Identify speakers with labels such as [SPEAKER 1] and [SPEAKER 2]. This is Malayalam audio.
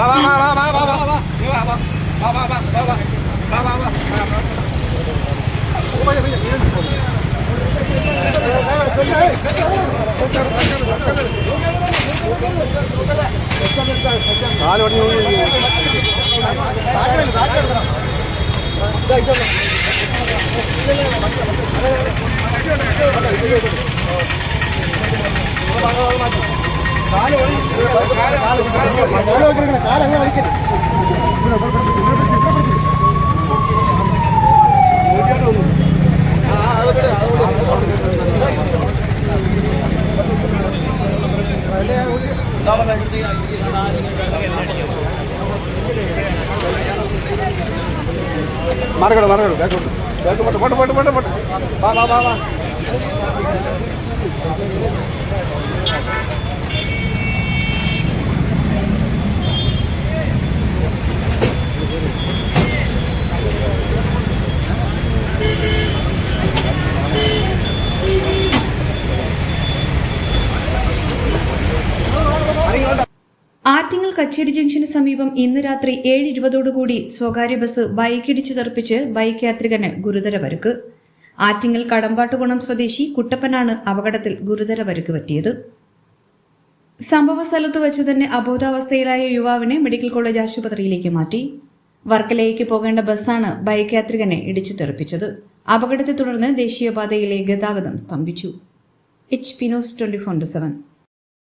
[SPEAKER 1] Vá, vá, vá, vá, vá, vá, vá, vá. Vá, vá, vá, vá, vá, vá, vá. Vá, vá, vá. Vaya, vaya, miren. കാലോടി மரகடு மரகடு பேக் போட்டு பேக் போட்டு போட்டு போட்டு போட்டு போட்டு. வா வா வா வா.
[SPEAKER 2] കച്ചേരി ജംഗ്ഷന് സമീപം ഇന്ന് രാത്രി ഏഴ് ഇരുപതോടുകൂടി സ്വകാര്യ ബസ് ബൈക്കിടിച്ചു തെറിപ്പിച്ച് ബൈക്ക് യാത്രികന് ഗുരുതര പരുക്ക്. ആറ്റിങ്ങൽ കടമ്പാട്ടുകുണം സ്വദേശി കുട്ടപ്പനാണ് അപകടത്തിൽ ഗുരുതര പരുക്ക് പറ്റിയത്. സംഭവ സ്ഥലത്ത് വെച്ച് തന്നെ അബോധാവസ്ഥയിലായ യുവാവിനെ മെഡിക്കൽ കോളേജ് ആശുപത്രിയിലേക്ക് മാറ്റി. വർക്കലയിലേക്ക് പോകേണ്ട ബസ്സാണ് ബൈക്ക് യാത്രികനെ ഇടിച്ചു തെറിപ്പിച്ചത്. അപകടത്തെ തുടർന്ന് ദേശീയപാതയിലെ ഗതാഗതം സ്തംഭിച്ചു. H P news twenty four seven.